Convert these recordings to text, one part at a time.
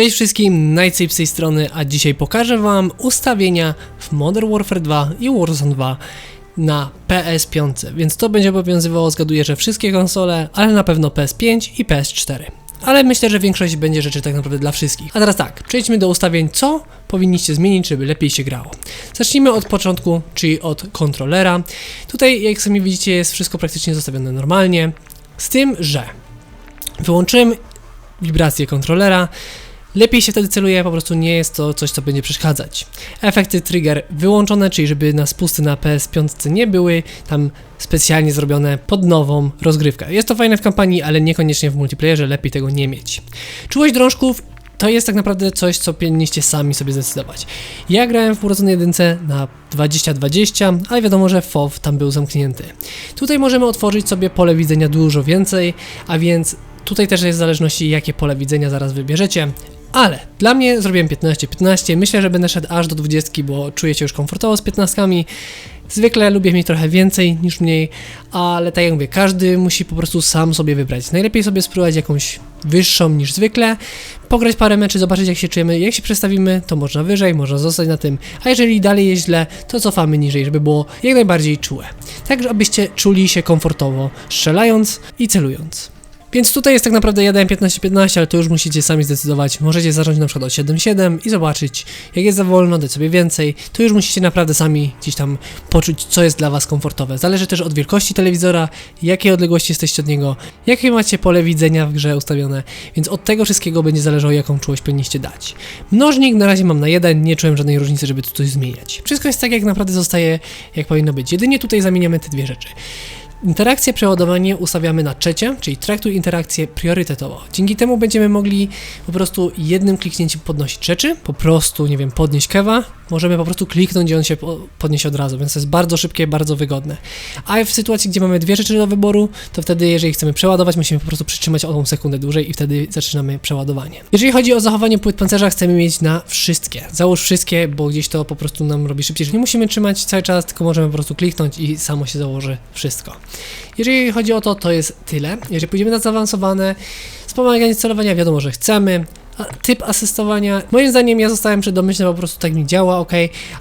Cześć wszystkim, Nightscape z tej strony, a dzisiaj pokażę wam ustawienia w Modern Warfare 2 i Warzone 2 na PS5, więc to będzie obowiązywało, zgaduję, że wszystkie konsole, ale na pewno PS5 i PS4. Ale myślę, że większość będzie rzeczy tak naprawdę dla wszystkich. A teraz tak, przejdźmy do ustawień, co powinniście zmienić, żeby lepiej się grało. Zacznijmy od początku, czyli od kontrolera. Tutaj, jak sami widzicie, jest wszystko praktycznie zostawione normalnie, z tym, że wyłączyłem wibrację kontrolera, Lepiej się wtedy celuje, po prostu nie jest to coś, co będzie przeszkadzać. Efekty trigger wyłączone, czyli żeby na spusty na PS5 nie były tam specjalnie zrobione pod nową rozgrywkę. Jest to fajne w kampanii, ale niekoniecznie w multiplayerze, lepiej tego nie mieć. Czułość drążków to jest tak naprawdę coś, co powinniście sami sobie zdecydować. Ja grałem w Warzone 1 na 20-20, ale wiadomo, że FOV tam był zamknięty. Tutaj możemy otworzyć sobie pole widzenia dużo więcej, a więc tutaj też jest w zależności jakie pole widzenia zaraz wybierzecie. Ale dla mnie zrobiłem 15-15, myślę, że będę szedł aż do 20, bo czuję się już komfortowo z 15. Zwykle lubię mieć trochę więcej niż mniej, ale tak jak mówię, każdy musi po prostu sam sobie wybrać. Najlepiej sobie spróbować jakąś wyższą niż zwykle, pograć parę meczy, zobaczyć jak się czujemy, jak się przestawimy, to można wyżej, można zostać na tym, a jeżeli dalej jest źle, to cofamy niżej, żeby było jak najbardziej czułe. Tak, abyście czuli się komfortowo, strzelając i celując. Więc tutaj jest tak naprawdę 1.15.15, ale to już musicie sami zdecydować. Możecie zacząć na przykład od 7.7 i zobaczyć, jak jest za wolno, dać sobie więcej. To już musicie naprawdę sami gdzieś tam poczuć, co jest dla Was komfortowe. Zależy też od wielkości telewizora, jakiej odległości jesteście od niego, jakie macie pole widzenia w grze ustawione, więc od tego wszystkiego będzie zależało, jaką czułość powinniście dać. Mnożnik na razie mam na 1, nie czułem żadnej różnicy, żeby tu coś zmieniać. Wszystko jest tak, jak naprawdę zostaje, jak powinno być. Jedynie tutaj zamieniamy te dwie rzeczy. Interakcję przeładowanie ustawiamy na trzecie, czyli traktuj interakcję priorytetowo. Dzięki temu będziemy mogli po prostu jednym kliknięciem podnosić rzeczy, po prostu, nie wiem, podnieść kewa, możemy po prostu kliknąć i on się podniesie od razu, więc to jest bardzo szybkie, bardzo wygodne. A w sytuacji, gdzie mamy dwie rzeczy do wyboru, to wtedy, jeżeli chcemy przeładować, musimy po prostu przytrzymać o tą sekundę dłużej i wtedy zaczynamy przeładowanie. Jeżeli chodzi o zachowanie płyt pancerza, chcemy mieć na wszystkie. Załóż wszystkie, bo gdzieś to po prostu nam robi szybciej, że nie musimy trzymać cały czas, tylko możemy po prostu kliknąć i samo się założy wszystko. Jeżeli chodzi o to, to jest tyle. Jeżeli pójdziemy na zaawansowane, wspomaganie celowania, wiadomo, że chcemy. Typ asystowania, moim zdaniem ja zostałem przedomyślny, po prostu tak mi działa, ok,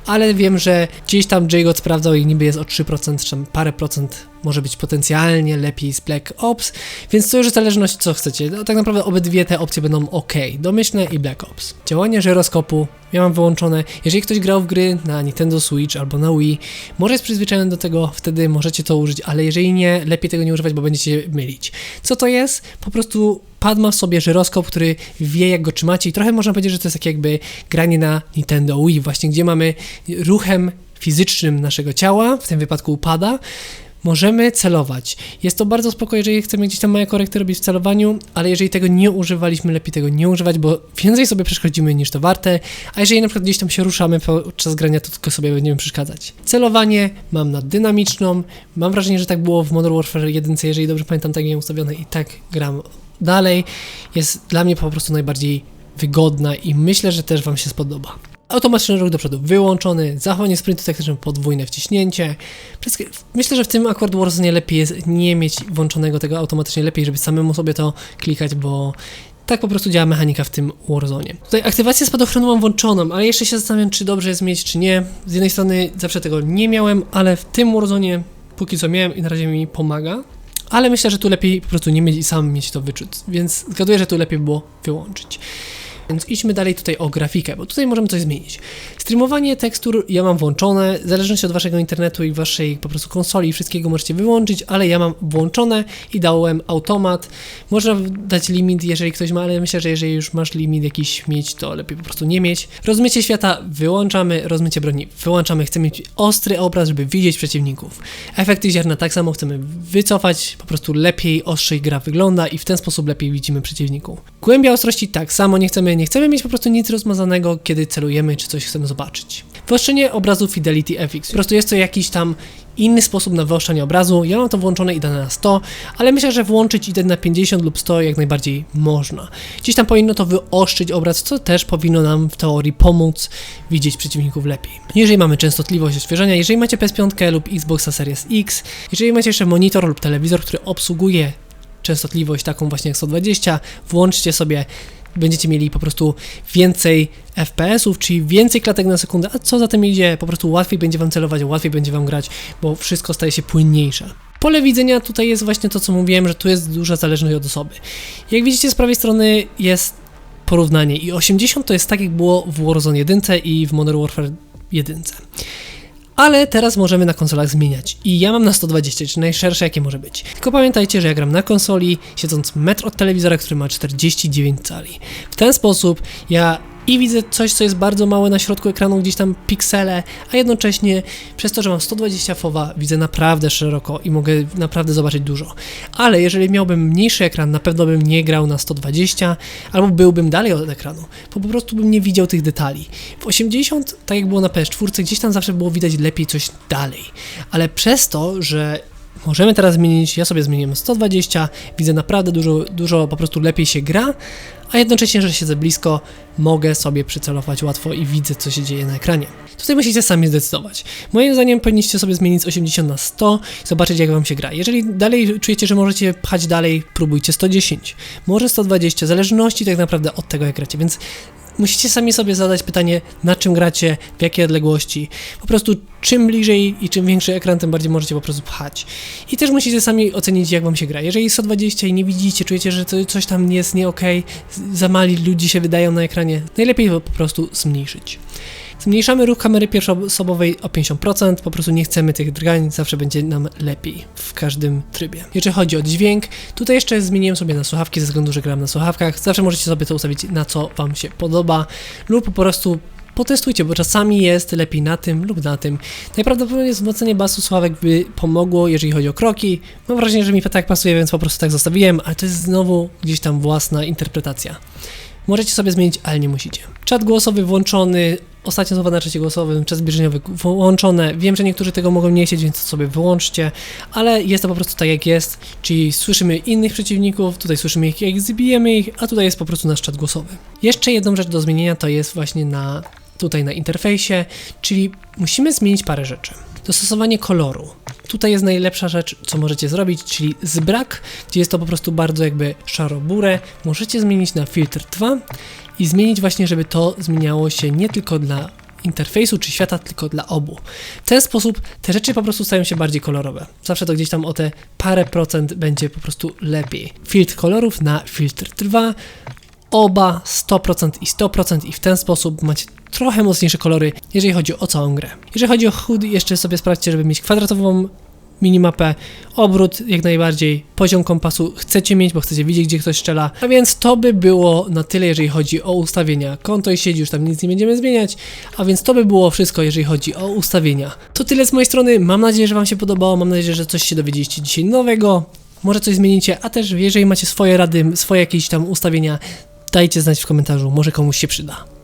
ale wiem, że gdzieś tam JGOT sprawdzał i niby jest o 3% czy parę procent może być potencjalnie lepiej z Black Ops, więc to już w zależności co chcecie. No, tak naprawdę obydwie te opcje będą ok, domyślne i Black Ops. Działanie żyroskopu ja mam wyłączone. Jeżeli ktoś grał w gry na Nintendo Switch albo na Wii, może jest przyzwyczajony do tego, wtedy możecie to użyć, ale jeżeli nie, lepiej tego nie używać, bo będziecie mylić. Co to jest? Po prostu pad ma w sobie żyroskop, który wie jak go trzymacie i trochę można powiedzieć, że to jest tak jakby granie na Nintendo Wii, właśnie gdzie mamy ruchem fizycznym naszego ciała, w tym wypadku pada, możemy celować. Jest to bardzo spoko, jeżeli chcemy gdzieś tam małe korekty robić w celowaniu, ale jeżeli tego nie używaliśmy, lepiej tego nie używać, bo więcej sobie przeszkodzimy niż to warte, a jeżeli na przykład gdzieś tam się ruszamy podczas grania, to tylko sobie będziemy przeszkadzać. Celowanie mam na dynamiczną, mam wrażenie, że tak było w Modern Warfare 1, jeżeli dobrze pamiętam, tak miałem ustawione i tak gram dalej. Jest dla mnie po prostu najbardziej wygodna i myślę, że też Wam się spodoba. Automatyczny ruch do przodu wyłączony, zachowanie sprintu taktycznego podwójne wciśnięcie. Myślę, że w tym akurat Warzone lepiej jest nie mieć włączonego tego automatycznie, lepiej, żeby samemu sobie to klikać, bo tak po prostu działa mechanika w tym Warzone. Tutaj aktywację spadochronu mam włączoną, ale jeszcze się zastanawiam, czy dobrze jest mieć, czy nie. Z jednej strony zawsze tego nie miałem, ale w tym Warzone póki co miałem i na razie mi pomaga. Ale myślę, że tu lepiej po prostu nie mieć i sam mieć to wyczuć, więc zgaduję, że tu lepiej było wyłączyć. Więc idźmy dalej tutaj o grafikę, bo tutaj możemy coś zmienić. Streamowanie tekstur ja mam włączone, w zależności od waszego internetu i waszej po prostu konsoli i wszystkiego możecie wyłączyć, ale ja mam włączone i dałem automat. Można dać limit, jeżeli ktoś ma, ale myślę, że jeżeli już masz limit jakiś mieć, to lepiej po prostu nie mieć. Rozmycie świata wyłączamy, rozmycie broni wyłączamy. Chcemy mieć ostry obraz, żeby widzieć przeciwników. Efekty ziarna tak samo chcemy wycofać, po prostu lepiej, ostrzej gra wygląda i w ten sposób lepiej widzimy przeciwników. Głębia ostrości tak samo nie chcemy nie chcemy mieć po prostu nic rozmazanego, kiedy celujemy, czy coś chcemy zobaczyć. Wyostrzenie obrazu Fidelity FX. Po prostu jest to jakiś tam inny sposób na wyostrzenie obrazu. Ja mam to włączone i dane na 100, ale myślę, że włączyć idę na 50 lub 100 jak najbardziej można. Gdzieś tam powinno to wyostrzyć obraz, co też powinno nam w teorii pomóc widzieć przeciwników lepiej. Jeżeli mamy częstotliwość odświeżenia, jeżeli macie PS5 lub Xboxa Series X, jeżeli macie jeszcze monitor lub telewizor, który obsługuje częstotliwość taką właśnie jak 120, włączcie sobie będziecie mieli po prostu więcej FPS-ów, czyli więcej klatek na sekundę, a co za tym idzie, po prostu łatwiej będzie wam celować, łatwiej będzie wam grać, bo wszystko staje się płynniejsze. Pole widzenia tutaj jest właśnie to, co mówiłem, że tu jest duża zależność od osoby. Jak widzicie z prawej strony jest porównanie i 80 to jest tak jak było w Warzone 1 i w Modern Warfare 1. Ale teraz możemy na konsolach zmieniać. I ja mam na 120, czyli najszersze jakie może być. Tylko pamiętajcie, że ja gram na konsoli, siedząc metr od telewizora, który ma 49 cali. W ten sposób ja i widzę coś, co jest bardzo małe na środku ekranu, gdzieś tam piksele, a jednocześnie przez to, że mam 120 fowa, widzę naprawdę szeroko i mogę naprawdę zobaczyć dużo. Ale jeżeli miałbym mniejszy ekran, na pewno bym nie grał na 120, albo byłbym dalej od ekranu, bo po prostu bym nie widział tych detali. W 80, tak jak było na PS4, gdzieś tam zawsze było widać lepiej coś dalej, ale przez to, że Możemy teraz zmienić, ja sobie zmieniłem 120, widzę naprawdę dużo, dużo po prostu lepiej się gra, a jednocześnie, że siedzę blisko, mogę sobie przycelować łatwo i widzę, co się dzieje na ekranie. Tutaj musicie sami zdecydować. Moim zdaniem powinniście sobie zmienić z 80 na 100 i zobaczyć, jak wam się gra. Jeżeli dalej czujecie, że możecie pchać dalej, próbujcie 110, może 120, w zależności tak naprawdę od tego, jak gracie, więc musicie sami sobie zadać pytanie, na czym gracie, w jakiej odległości. Po prostu czym bliżej i czym większy ekran, tym bardziej możecie po prostu pchać. I też musicie sami ocenić, jak wam się gra. Jeżeli 120 i nie widzicie, czujecie, że coś tam jest nie okej, za mali ludzi się wydają na ekranie, najlepiej po prostu zmniejszyć. Zmniejszamy ruch kamery pierwszoosobowej o 50%, po prostu nie chcemy tych drgań, zawsze będzie nam lepiej w każdym trybie. Jeżeli chodzi o dźwięk, tutaj jeszcze zmieniłem sobie na słuchawki ze względu, że gram na słuchawkach. Zawsze możecie sobie to ustawić na co Wam się podoba lub po prostu potestujcie, bo czasami jest lepiej na tym lub na tym. Najprawdopodobniej wzmocnienie basu słuchawek by pomogło, jeżeli chodzi o kroki. Mam wrażenie, że mi tak pasuje, więc po prostu tak zostawiłem, ale to jest znowu gdzieś tam własna interpretacja. Możecie sobie zmienić, ale nie musicie. Czat głosowy włączony, ostatnio słowa na czacie głosowym, czas zbliżeniowy włączone. Wiem, że niektórzy tego mogą nie chcieć, więc to sobie wyłączcie, ale jest to po prostu tak jak jest, czyli słyszymy innych przeciwników, tutaj słyszymy ich jak zbijemy ich, a tutaj jest po prostu nasz czat głosowy. Jeszcze jedną rzecz do zmienienia to jest właśnie na tutaj na interfejsie, czyli musimy zmienić parę rzeczy. Dostosowanie koloru. Tutaj jest najlepsza rzecz, co możecie zrobić, czyli zbrak, gdzie jest to po prostu bardzo jakby szaro-burę. Możecie zmienić na filtr 2 i zmienić właśnie, żeby to zmieniało się nie tylko dla interfejsu czy świata, tylko dla obu. W ten sposób te rzeczy po prostu stają się bardziej kolorowe. Zawsze to gdzieś tam o te parę procent będzie po prostu lepiej. Filtr kolorów na filtr 2, oba 100% i 100% i w ten sposób macie trochę mocniejsze kolory, jeżeli chodzi o całą grę. Jeżeli chodzi o HUD, jeszcze sobie sprawdźcie, żeby mieć kwadratową minimapę, obrót jak najbardziej, poziom kompasu chcecie mieć, bo chcecie widzieć, gdzie ktoś strzela. A więc to by było na tyle, jeżeli chodzi o ustawienia. Konto i siedzi, już tam nic nie będziemy zmieniać, a więc to by było wszystko, jeżeli chodzi o ustawienia. To tyle z mojej strony, mam nadzieję, że Wam się podobało, mam nadzieję, że coś się dowiedzieliście dzisiaj nowego. Może coś zmienicie, a też jeżeli macie swoje rady, swoje jakieś tam ustawienia, dajcie znać w komentarzu, może komuś się przyda.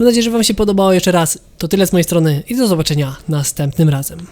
Mam nadzieję, że Wam się podobało jeszcze raz. To tyle z mojej strony i do zobaczenia następnym razem.